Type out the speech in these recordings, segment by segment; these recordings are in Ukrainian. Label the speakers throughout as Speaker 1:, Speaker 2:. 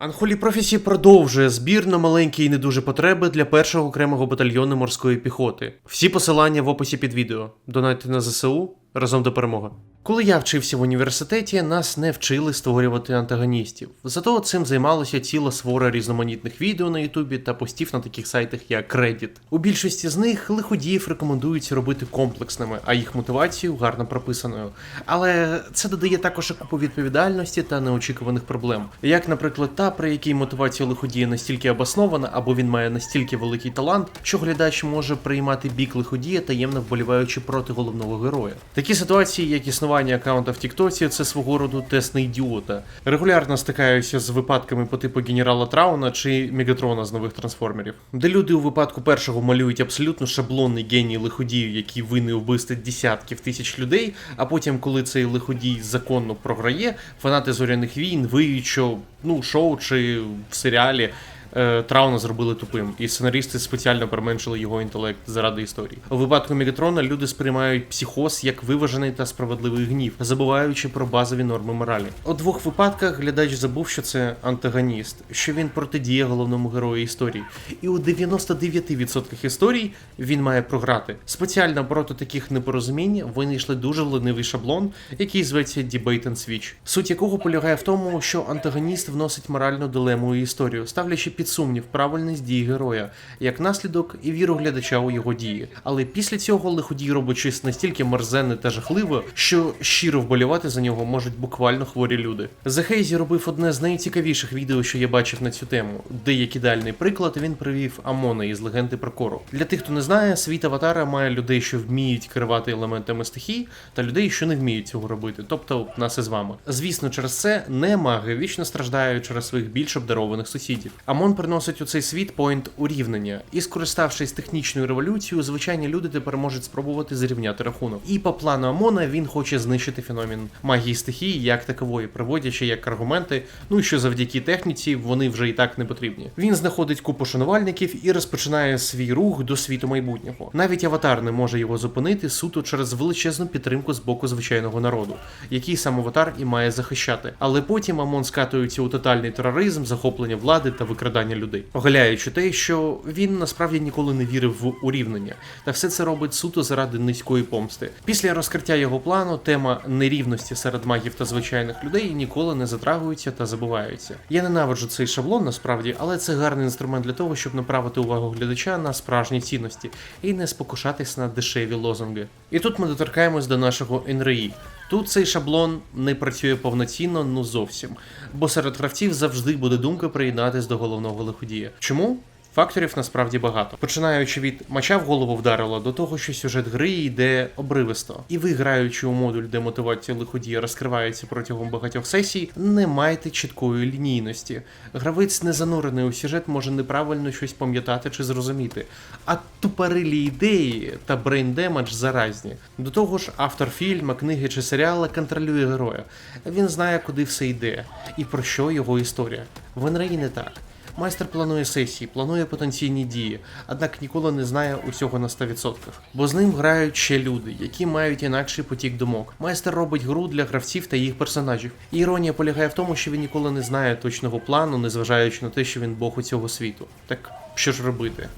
Speaker 1: Unholy Профісі продовжує збір на маленькі і не дуже потреби для першого окремого батальйону морської піхоти. Всі посилання в описі під відео. Донайте на ЗСУ разом до перемоги. Коли я вчився в університеті, нас не вчили створювати антагоністів. Зато цим займалася ціла свора різноманітних відео на Ютубі та постів на таких сайтах, як Reddit. У більшості з них лиходіїв рекомендують робити комплексними, а їх мотивацію гарно прописаною. Але це додає також купу відповідальності та неочікуваних проблем. Як, наприклад, та, при якій мотивація лиходія настільки обоснована, або він має настільки великий талант, що глядач може приймати бік лиходія, таємно вболіваючи проти головного героя. Такі ситуації, як існування аккаунта в Тіктоці, це свого роду тест на ідіота. Регулярно стикаюся з випадками по типу генерала Трауна чи Мегатрона з нових трансформерів, де люди у випадку першого малюють абсолютно шаблонний геній лиходію, який винний вбивство десятків тисяч людей. А потім, коли цей лиходій законно програє, фанати зоряних війн виють, що ну шоу чи в серіалі. Е, Трауна зробили тупим, і сценаристи спеціально применшили його інтелект заради історії. У випадку Мегатрона люди сприймають психоз як виважений та справедливий гнів, забуваючи про базові норми моралі. У двох випадках глядач забув, що це антагоніст, що він протидіє головному герою історії. І у 99% історій він має програти. Спеціально проти таких непорозумінь винайшли дуже ленивий шаблон, який зветься Debate and Switch. Суть якого полягає в тому, що антагоніст вносить моральну дилему у історію, ставлячи під сумнів правильність дій героя, як наслідок і віру глядача у його дії. Але після цього лиходій щось настільки мерзенне та жахливе, що щиро вболівати за нього можуть буквально хворі люди. Захейзі робив одне з найцікавіших відео, що я бачив на цю тему. Де як ідеальний приклад він привів Амона із легенди про Кору. Для тих, хто не знає, світ аватара має людей, що вміють керувати елементами стихій, та людей, що не вміють цього робити, тобто нас із вами. Звісно, через це не маги вічно страждають через своїх більш обдарованих сусідів. Амон приносить у цей світ поінт урівнення, і скориставшись технічною революцією, звичайні люди тепер можуть спробувати зрівняти рахунок. І по плану Амона він хоче знищити феномен магії стихії як такової, приводячи як аргументи, ну і що завдяки техніці вони вже і так не потрібні. Він знаходить купу шанувальників і розпочинає свій рух до світу майбутнього. Навіть аватар не може його зупинити суто через величезну підтримку з боку звичайного народу, який сам аватар і має захищати. Але потім Амон скатується у тотальний тероризм, захоплення влади та викрадання людей, оголяючи те, що він насправді ніколи не вірив в урівнення, та все це робить суто заради низької помсти. Після розкриття його плану тема нерівності серед магів та звичайних людей ніколи не затрагується та забувається. Я ненавиджу цей шаблон насправді, але це гарний інструмент для того, щоб направити увагу глядача на справжні цінності і не спокушатись на дешеві лозунги. І тут ми доторкаємось до нашого НРІ. Тут цей шаблон не працює повноцінно, ну зовсім. Бо серед гравців завжди буде думка приєднатись до головного лиходія. Чому? Факторів насправді багато. Починаючи від мача в голову вдарило до того, що сюжет гри йде обривисто. І ви, граючи у модуль, де мотивація лиходія розкривається протягом багатьох сесій, не маєте чіткої лінійності. Гравець не занурений у сюжет може неправильно щось пам'ятати чи зрозуміти. А тупорилі ідеї та брейндемедж заразні. До того ж, автор фільма, книги чи серіала контролює героя. Він знає, куди все йде і про що його історія. В НРІ не так. Майстер планує сесії, планує потенційні дії, однак ніколи не знає усього на 100%. Бо з ним грають ще люди, які мають інакший потік думок. Майстер робить гру для гравців та їх персонажів. І іронія полягає в тому, що він ніколи не знає точного плану, незважаючи на те, що він бог у цього світу. Так що ж робити?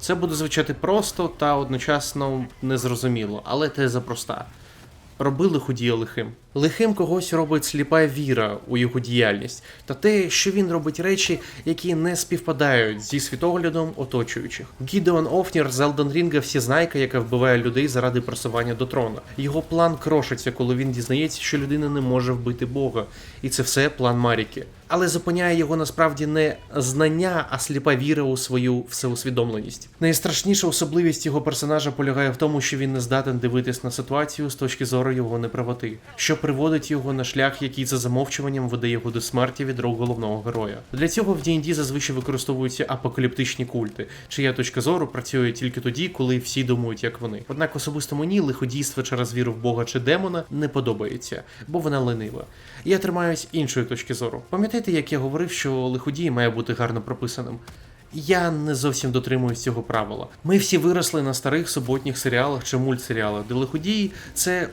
Speaker 1: Це буде звучати просто та одночасно незрозуміло, але теза проста. Робили худія лихим. Лихим когось робить сліпа віра у його діяльність, та те, що він робить речі, які не співпадають зі світоглядом оточуючих. Гідеон Офнір з Елден Рінга всізнайка, яка вбиває людей заради просування до трона. Його план крошиться, коли він дізнається, що людина не може вбити Бога, і це все план Маріки. Але зупиняє його насправді не знання, а сліпа віра у свою всеусвідомленість. Найстрашніша особливість його персонажа полягає в тому, що він не здатен дивитись на ситуацію з точки зору його неправоти, що приводить його на шлях, який за замовчуванням веде його до смерті від рук головного героя. Для цього в D&D зазвичай використовуються апокаліптичні культи, чия точка зору працює тільки тоді, коли всі думають, як вони. Однак особисто мені лиходійство через віру в Бога чи демона не подобається, бо вона ленива. Я тримаюсь іншої точки зору. Пам'ятаєте, як я говорив, що лиходій має бути гарно прописаним? Я не зовсім дотримуюсь цього правила. Ми всі виросли на старих суботніх серіалах чи мультсеріалах, де лиходії це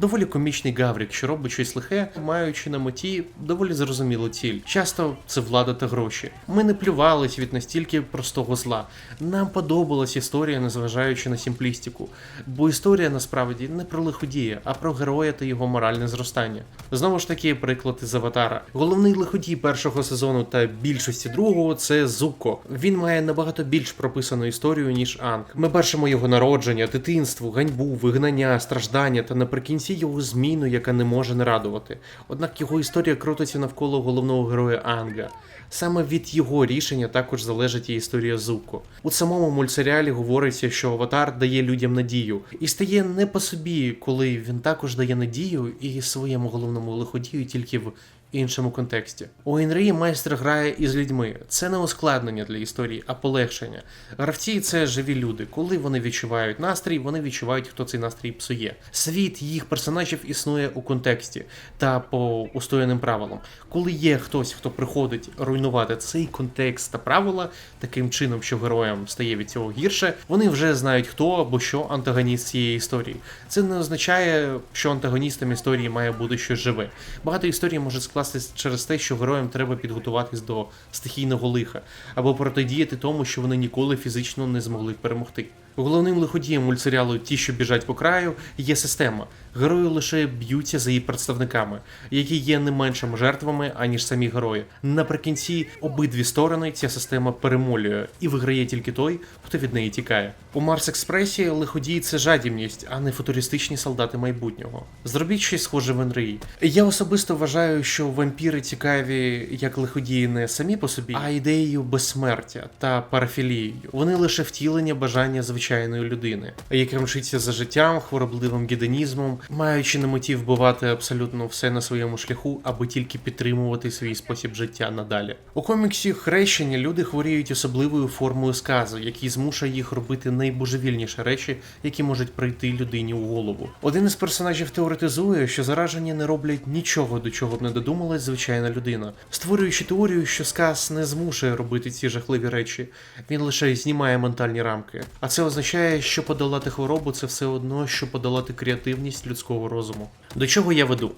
Speaker 1: Доволі комічний Гаврік, що робить щось лихе, маючи на меті доволі зрозумілу ціль. Часто це влада та гроші. Ми не плювались від настільки простого зла. Нам подобалась історія, незважаючи на симплістику. Бо історія насправді не про лиходія, а про героя та його моральне зростання. Знову ж таки, приклад із Аватара. Головний лиходій першого сезону та більшості другого це Зуко. Він має набагато більш прописану історію, ніж Анг. Ми бачимо його народження, дитинство, ганьбу, вигнання, страждання та наприкінці його зміну, яка не може не радувати. Однак його історія крутиться навколо головного героя Анга. Саме від його рішення також залежить і історія Зуко. У самому мультсеріалі говориться, що аватар дає людям надію і стає не по собі, коли він також дає надію і своєму головному лиходію тільки в іншому контексті. У Енрії майстер грає із людьми. Це не ускладнення для історії, а полегшення. Гравці це живі люди. Коли вони відчувають настрій, вони відчувають, хто цей настрій псує. Світ їх персонажів існує у контексті та по устояним правилам. Коли є хтось, хто приходить руйнувати цей контекст та правила таким чином, що героям стає від цього гірше, вони вже знають, хто або що антагоніст цієї історії. Це не означає, що антагоністом історії має бути щось живе. Багато історій може скластись через те, що героям треба підготуватись до стихійного лиха або протидіяти тому, що вони ніколи фізично не змогли перемогти. Головним лиходієм мультсеріалу Ті, що біжать по краю, є система. Герої лише б'ються за її представниками, які є не меншими жертвами, аніж самі герої. Наприкінці обидві сторони ця система перемолює і виграє тільки той, хто від неї тікає. У Марс Експресі лиходії це жадібність, а не футуристичні солдати майбутнього. Зробіть щось схоже в Енрії. Я особисто вважаю, що вампіри цікаві як лиходії не самі по собі, а ідеєю безсмертя та парафілією. Вони лише втілення бажання звичайної людини, яке мчиться за життям, хворобливим гедонізмом, маючи на меті вбивати абсолютно все на своєму шляху, аби тільки підтримувати свій спосіб життя надалі. У коміксі хрещення люди хворіють особливою формою сказу, який змушує їх робити найбожевільніші речі, які можуть прийти людині у голову. Один із персонажів теоретизує, що заражені не роблять нічого, до чого б не додумалась звичайна людина, створюючи теорію, що сказ не змушує робити ці жахливі речі, він лише знімає ментальні рамки. А це означає, що подолати хворобу це все одно, що подолати креативність людського розуму. До чого я веду?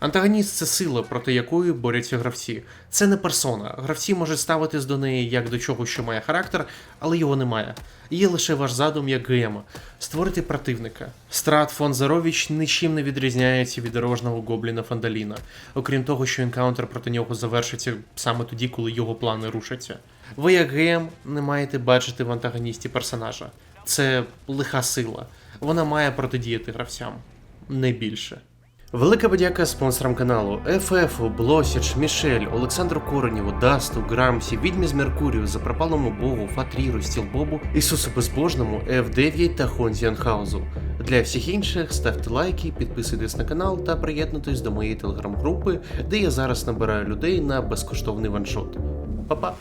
Speaker 1: Антагоніст це сила, проти якої борються гравці. Це не персона. Гравці можуть ставитись до неї як до чого, що має характер, але його немає. Є лише ваш задум як ГМ створити противника. Страт фон Заровіч нічим не відрізняється від дорожнього гобліна Фандаліна, окрім того, що енкаунтер проти нього завершиться саме тоді, коли його плани рушаться. Ви, як ГМ, не маєте бачити в антагоністі персонажа. Це лиха сила. Вона має протидіяти гравцям, не більше. Велика подяка спонсорам каналу ФФ, Блосіч, Мішель, Олександру Коренєву, Дасту, Грамсі, Відьмі з Меркурію, Запропалому Богу, Фатріру, Стілбобу, Ісусу Безбожному, F9 та Хонзі Анхаузу. Для всіх інших ставте лайки, підписуйтесь на канал та приєднуйтесь до моєї телеграм-групи, де я зараз набираю людей на безкоштовний ваншот. Па-па!